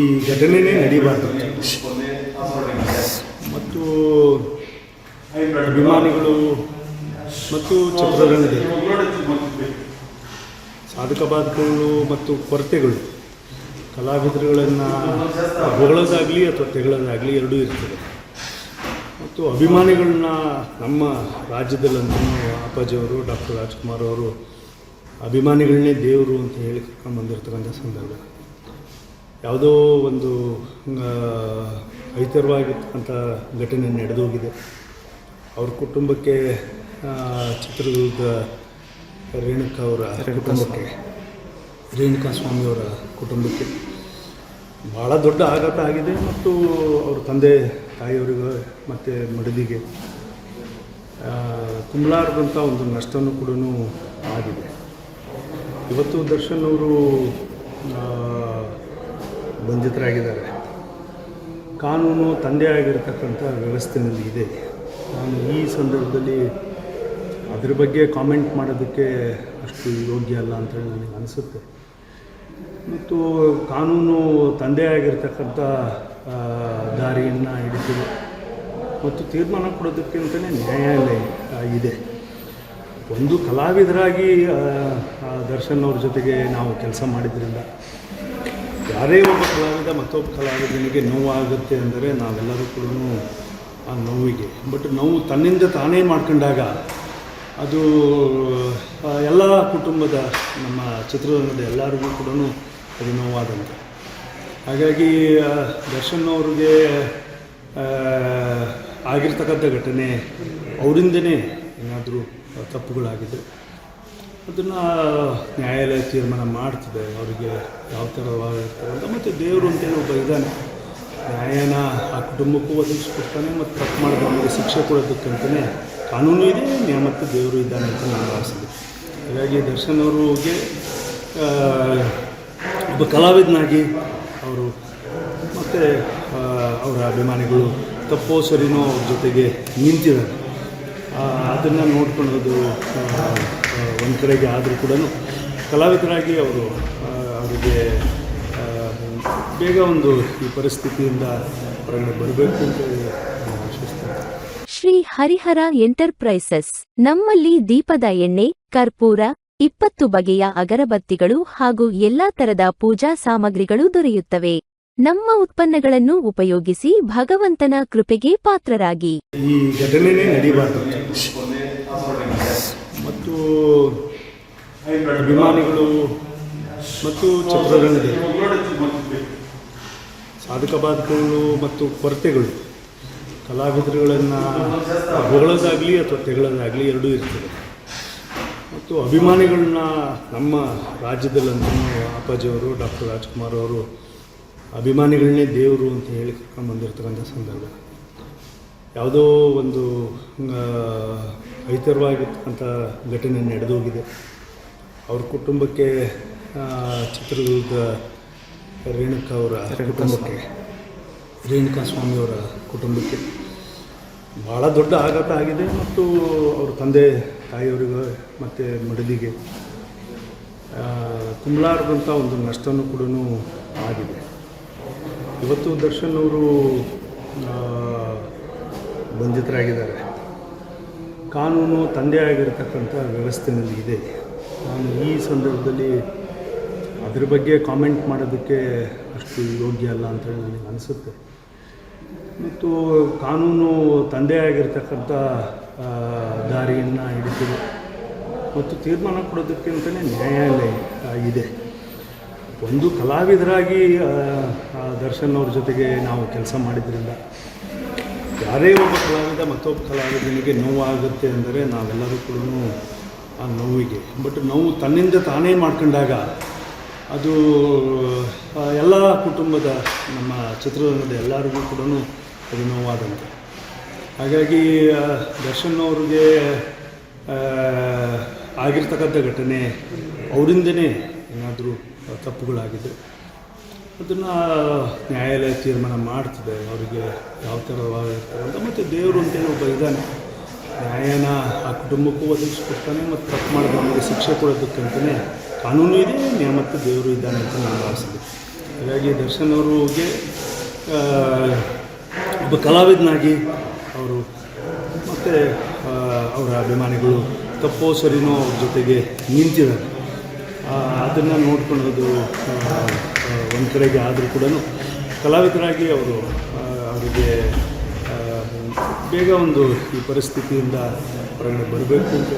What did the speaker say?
ಈ ಘಟನೆನೇ ನಡೀಬಾರ್ದು. ಮತ್ತು ಅಭಿಮಾನಿಗಳು ಮತ್ತು ಚಿತ್ರರಂಗದ ಸಾಧಕ ಬಾಧಕಗಳು ಮತ್ತು ಕೊರತೆಗಳು ಕಲಾವಿದರುಗಳನ್ನು ಹೊಗಳೋದಾಗಲಿ ಅಥವಾ ತೆಗಳೋದಾಗಲಿ ಎರಡೂ ಇರ್ತದೆ. ಮತ್ತು ಅಭಿಮಾನಿಗಳನ್ನ ನಮ್ಮ ರಾಜ್ಯದಲ್ಲಂತೂ ಅಪ್ಪಾಜಿಯವರು ಡಾಕ್ಟರ್ ರಾಜ್ಕುಮಾರ್ ಅವರು ಅಭಿಮಾನಿಗಳನ್ನೇ ದೇವರು ಅಂತ ಹೇಳಿ ಕರ್ಕೊಂಬಂದಿರ್ತಕ್ಕಂಥ ಸಂದರ್ಭ. ಯಾವುದೋ ಒಂದು ಐತರವಾಗಿರ್ತಕ್ಕಂಥ ಘಟನೆ ನಡೆದೋಗಿದೆ. ಅವ್ರ ಕುಟುಂಬಕ್ಕೆ ಚಿತ್ರದುರ್ಗ ರೇಣುಕಾ ಅವರ ಕುಟುಂಬಕ್ಕೆ, ರೇಣುಕಾ ಸ್ವಾಮಿಯವರ ಕುಟುಂಬಕ್ಕೆ ಭಾಳ ದೊಡ್ಡ ಆಘಾತ ಆಗಿದೆ ಮತ್ತು ಅವ್ರ ತಂದೆ, ತಾಯಿಯವರಿಗೆ ಮತ್ತು ಮಡದಿಗೆ ತುಂಬಲಾರದಂಥ ಒಂದು ನಷ್ಟವೂ ಕೂಡ ಆಗಿದೆ. ಇವತ್ತು ದರ್ಶನ್ ಅವರು ಬಂಧಿತರಾಗಿದ್ದಾರೆ. ಕಾನೂನು ತಂದೆ ಆಗಿರತಕ್ಕಂಥ ವ್ಯವಸ್ಥೆಯಲ್ಲಿ ಇದೆ. ನಾನು ಈ ಸಂದರ್ಭದಲ್ಲಿ ಅದ್ರ ಬಗ್ಗೆ ಕಾಮೆಂಟ್ ಮಾಡೋದಕ್ಕೆ ಅಷ್ಟು ಯೋಗ್ಯ ಅಲ್ಲ ಅಂತೇಳಿ ನನಗೆ ಅನಿಸುತ್ತೆ. ಮತ್ತು ಕಾನೂನು ತಂದೆ ಆಗಿರ್ತಕ್ಕಂಥ ದಾರಿಯನ್ನು ಹಿಡಿಸಿದೆ ಮತ್ತು ತೀರ್ಮಾನ ಕೊಡೋದಕ್ಕಿಂತಲೇ ನ್ಯಾಯಾಲಯ ಇದೆ. ಒಂದು ಕಲಾವಿದರಾಗಿ ದರ್ಶನ್ ಅವ್ರ ಜೊತೆಗೆ ನಾವು ಕೆಲಸ ಮಾಡಿದ್ರಿಂದ ಯಾರೇ ಒಬ್ಬ ಕಲಾವಿದ, ಮತ್ತೊಬ್ಬ ಕಲಾವಿದನಿಗೆ ನೋವಾಗುತ್ತೆ ಅಂದರೆ ನಾವೆಲ್ಲರೂ ಕೂಡ ಆ ನೋವಿಗೆ. ಬಟ್ ನೋವು ತನ್ನಿಂದ ತಾನೇ ಮಾಡ್ಕೊಂಡಾಗ ಅದು ಎಲ್ಲ ಕುಟುಂಬದ, ನಮ್ಮ ಚಿತ್ರರಂಗದ ಎಲ್ಲರಿಗೂ ಕೂಡ ಅದು ನೋವಾದಂತೆ. ಹಾಗಾಗಿ ದರ್ಶನ್ ಅವ್ರಿಗೆ ಆಗಿರ್ತಕ್ಕಂಥ ಘಟನೆ ಅವರಿಂದನೇ ಏನಾದರೂ ತಪ್ಪುಗಳಾಗಿದ್ದರೆ ಅದನ್ನು ನ್ಯಾಯಾಲಯ ತೀರ್ಮಾನ ಮಾಡ್ತದೆ. ಅವರಿಗೆ ಯಾವ ಥರವಾಗಿರ್ತಾರೆ ಅಂತ. ಮತ್ತು ದೇವರು ಅಂತೇಳಿ ಒಬ್ಬ ಇದ್ದಾನೆ. ನ್ಯಾಯನ ಆ ಕುಟುಂಬಕ್ಕೂ ಒದಗಿಸ್ಕೊಡ್ತಾನೆ ಮತ್ತು ತಪ್ಪು ಮಾಡಿದವನಿಗೆ ಶಿಕ್ಷೆ ಕೊಡೋದಕ್ಕಂತಲೇ ಕಾನೂನು ಇದೆ ನ್ಯಾಮತ್ತು ದೇವರು ಇದ್ದಾನೆ ಅಂತ ನಾನು ಭಾವಿಸಿದೆ ಹಾಗಾಗಿ ದರ್ಶನ್ ಅವರಿಗೆ ಒಬ್ಬ ಕಲಾವಿದನಾಗಿ ಅವರು ಮತ್ತು ಅವರ ಅಭಿಮಾನಿಗಳು ತಪ್ಪೋ ಸರಿನೋ ಅವ್ರ ಜೊತೆಗೆ ನಿಂತಿದ್ದಾರೆ. ಅದನ್ನು ನೋಡ್ಕೊಳ್ಳೋದು ಒಂದು ಕಡೆಗೆ ಆದರೂ ಕೂಡ ಕಲಾವಿದರಾಗಿ ಅವರು ಅವರಿಗೆ ಬೇಗ ಒಂದು ಈ ಪರಿಸ್ಥಿತಿಯಿಂದ ಹೊರಗಡೆ ಬರಬೇಕು ಅಂತ ಶ್ರೀ ಹರಿಹರ ಎಂಟರ್ಪ್ರೈಸಸ್, ನಮ್ಮಲ್ಲಿ ದೀಪದ ಎಣ್ಣೆ, ಕರ್ಪೂರ, ಇಪ್ಪತ್ತು ಬಗೆಯ ಅಗರಬತ್ತಿಗಳು ಹಾಗೂ ಎಲ್ಲಾ ತರದ ಪೂಜಾ ಸಾಮಗ್ರಿಗಳು ದೊರೆಯುತ್ತವೆ. ನಮ್ಮ ಉತ್ಪನ್ನಗಳನ್ನು ಉಪಯೋಗಿಸಿ ಭಗವಂತನ ಕೃಪೆಗೆ ಪಾತ್ರರಾಗಿ. ಈ ಘಟನೆನೇ ನಡೀಬಾರ್ದು. ಮತ್ತು ಅಭಿಮಾನಿಗಳು ಮತ್ತು ಚಿತ್ರರಂಗದಲ್ಲಿ ಸಾಧಕ ಬಾಧಕಗಳು ಮತ್ತು ಕೊರತೆಗಳು. ಕಲಾವಿದರುಗಳನ್ನು ಹೊಗಳೋದಾಗಲಿ ಅಥವಾ ತೆಗಳೋದಾಗಲಿ ಎರಡೂ ಇರ್ತದೆ. ಮತ್ತು ಅಭಿಮಾನಿಗಳನ್ನ ನಮ್ಮ ರಾಜ್ಯದಲ್ಲಂತೂ ಅಪ್ಪಾಜಿಯವರು, ಡಾಕ್ಟರ್ ರಾಜ್ಕುಮಾರ್ ಅವರು ಅಭಿಮಾನಿಗಳನ್ನೇ ದೇವರು ಅಂತ ಹೇಳಿ ಕರ್ಕೊಂಬಂದಿರ್ತಕ್ಕಂಥ ಸಂದರ್ಭ. ಯಾವುದೋ ಒಂದು ಐತರವಾಗಿರ್ತಕ್ಕಂಥ ಘಟನೆ ನಡೆದೋಗಿದೆ. ಅವ್ರ ಕುಟುಂಬಕ್ಕೆ ಚಿತ್ರದುರ್ಗ ರೇಣುಕಾ ಅವರ ಕುಟುಂಬಕ್ಕೆ ರೇಣುಕಾ ಸ್ವಾಮಿಯವರ ಕುಟುಂಬಕ್ಕೆ ಭಾಳ ದೊಡ್ಡ ಆಘಾತ ಆಗಿದೆ ಮತ್ತು ಅವ್ರ ತಂದೆ ತಾಯಿಯವರಿಗೆ ಮತ್ತು ಮಡಲಿಗೆ ಕುಂಬಲಾರದಂಥ ಒಂದು ನಷ್ಟನೂ ಕೂಡ ಆಗಿದೆ. ಇವತ್ತು ದರ್ಶನ್ ಅವರು ಬಂಧಿತರಾಗಿದ್ದಾರೆ. ಕಾನೂನು ತಂದೆ ಆಗಿರತಕ್ಕಂಥ ವ್ಯವಸ್ಥೆನಲ್ಲಿ ಇದೆ. ನಾನು ಈ ಸಂದರ್ಭದಲ್ಲಿ ಅದ್ರ ಬಗ್ಗೆ ಕಾಮೆಂಟ್ ಮಾಡೋದಕ್ಕೆ ಅಷ್ಟು ಯೋಗ್ಯ ಅಲ್ಲ ಅಂತೇಳಿ ನನಗೆ ಅನಿಸುತ್ತೆ. ಮತ್ತು ಕಾನೂನು ತಂದೆ ಆಗಿರ್ತಕ್ಕಂಥ ದಾರಿಯನ್ನು ಹಿಡಿತಿದೆ ಮತ್ತು ತೀರ್ಮಾನ ಕೊಡೋದಕ್ಕಿಂತಲೇ ನ್ಯಾಯಾಲಯ ಇದೆ. ಒಂದು ಕಲಾವಿದರಾಗಿ ದರ್ಶನ್ ಅವ್ರ ಜೊತೆಗೆ ನಾವು ಕೆಲಸ ಮಾಡಿದ್ರಿಂದ ಯಾರೇ ಒಬ್ಬ ಕಲಾವಿದ ಮತ್ತೊಬ್ಬ ಕಲಾವಿದನಿಗೆ ನೋವಾಗುತ್ತೆ ಅಂದರೆ ನಾವೆಲ್ಲರೂ ಕೂಡ ಆ ನೋವಿಗೆ. ಬಟ್ ನೋವು ತನ್ನಿಂದ ತಾನೇ ಮಾಡ್ಕೊಂಡಾಗ ಅದು ಎಲ್ಲ ಕುಟುಂಬದ, ನಮ್ಮ ಚಿತ್ರರಂಗದ ಎಲ್ಲರಿಗೂ ಕೂಡ ಅದು ನೋವಾದಂತೆ. ಹಾಗಾಗಿ ದರ್ಶನ್ ಅವ್ರಿಗೆ ಆಗಿರ್ತಕ್ಕಂಥ ಘಟನೆ ಅವರಿಂದನೇ ಏನಾದರೂ ತಪ್ಪುಗಳಾಗಿದೆ ಅದನ್ನು ನ್ಯಾಯಾಲಯ ತೀರ್ಮಾನ ಮಾಡ್ತದೆ, ಅವರಿಗೆ ಯಾವ ಥರ ಅಂತ. ಮತ್ತು ದೇವರು ಅಂತೇಳಿ ಒಬ್ಬ ಇದ್ದಾನೆ. ನ್ಯಾಯನ ಆ ಕುಟುಂಬಕ್ಕೂ ಒದಗಿಸ್ಕೊಡ್ತಾನೆ ಮತ್ತು ತಪ್ಪು ಮಾಡಿದವನಿಗೆ ಶಿಕ್ಷೆ ಕೊಡೋದಕ್ಕಂತಲೇ ಕಾನೂನು ಇದೆ ನ್ಯಾಯ ಮತ್ತು ದೇವರು ಇದ್ದಾನೆ ಅಂತ ನಾನು ಭಾವಿಸಿದೆ ಹಾಗಾಗಿ ದರ್ಶನ್ ಅವ್ರಿಗೆ ಒಬ್ಬ ಕಲಾವಿದನಾಗಿ ಅವರು ಮತ್ತು ಅವರ ಅಭಿಮಾನಿಗಳು ತಪ್ಪೋ ಸರಿನೋ ಅವ್ರ ಜೊತೆಗೆ ನಿಂತಿದ್ದಾರೆ. ಅದನ್ನು ನೋಡ್ಕೊಳ್ಳೋದು ಒಂದು ಕಡೆಗೆ ಆದರೂ ಕೂಡ ಕಲಾವಿದರಾಗಿ ಅವರು ಅವರಿಗೆ ಬೇಗ ಒಂದು ಈ ಪರಿಸ್ಥಿತಿಯಿಂದ ಹೊರಗಡೆ ಬರಬೇಕು ಅಂತ